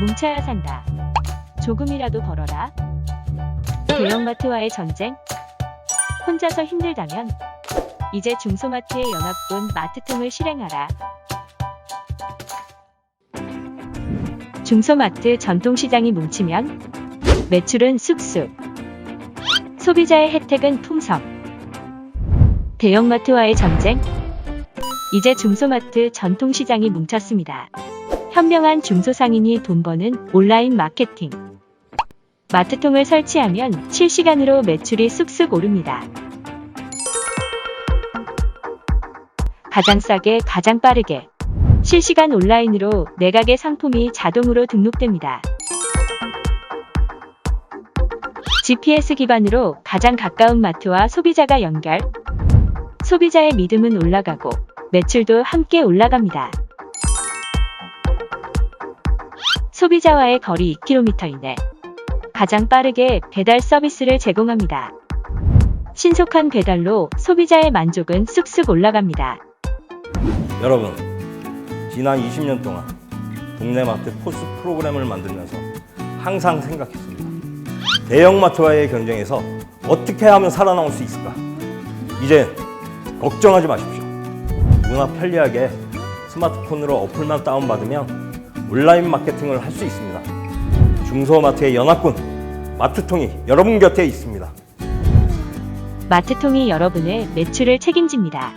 뭉쳐야 산다. 조금이라도 벌어라. 대형마트와의 전쟁? 혼자서 힘들다면 이제 중소마트의 연합군 마트통을 실행하라. 중소마트 전통시장이 뭉치면 매출은 쑥쑥. 소비자의 혜택은 풍성. 대형마트와의 전쟁? 이제 중소마트 전통시장이 뭉쳤습니다. 현명한 중소상인이 돈 버는 온라인 마케팅. 마트통을 설치하면 실시간으로 매출이 쑥쑥 오릅니다. 가장 싸게 가장 빠르게 실시간 온라인으로 내각의 상품이 자동으로 등록됩니다. GPS 기반으로 가장 가까운 마트와 소비자가 연결. 소비자의 믿음은 올라가고 매출도 함께 올라갑니다. 소비자와의 거리 2km 이내 가장 빠르게 배달 서비스를 제공합니다. 신속한 배달로 소비자의 만족은 쑥쑥 올라갑니다. 여러분, 지난 20년 동안 동네 마트 포스 프로그램을 만들면서 항상 생각했습니다. 대형마트와의 경쟁에서 어떻게 하면 살아남을 수 있을까? 이제 걱정하지 마십시오. 누구나 편리하게 스마트폰으로 어플만 다운받으면 온라인 마케팅을 할 수 있습니다. 중소마트의 연합군, 마트통이 여러분 곁에 있습니다. 마트통이 여러분의 매출을 책임집니다.